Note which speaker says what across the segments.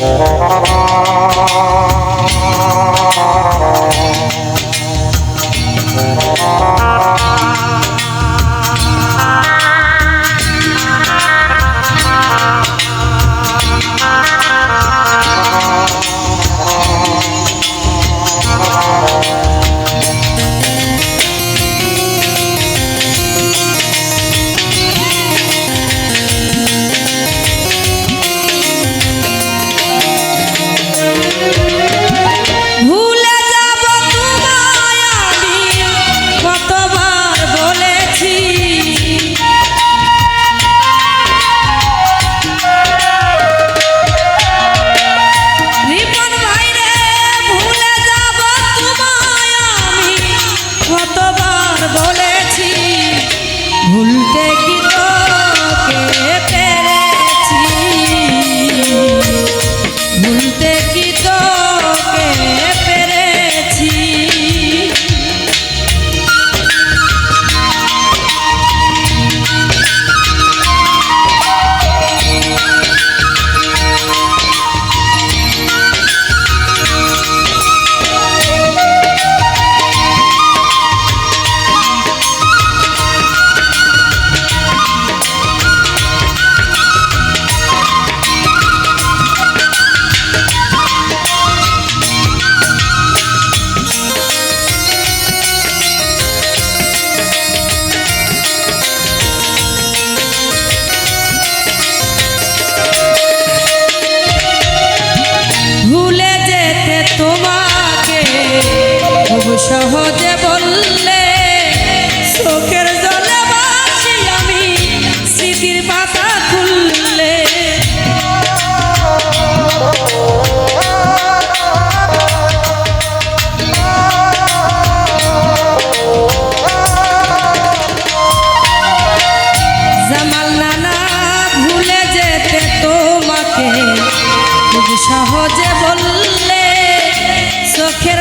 Speaker 1: Thank you. সহজে বললে চোখের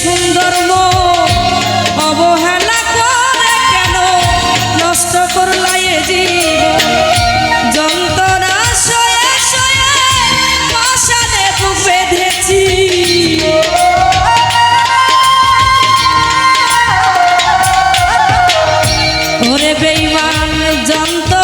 Speaker 1: সুন্দর মো অবহেলা করে কেন? নষ্ট করল এ জীবন। যন্ত্রণা শয়ে শয়ে মশানে বুক বেঁধেছি। ওরে বেইমান যন্ত্র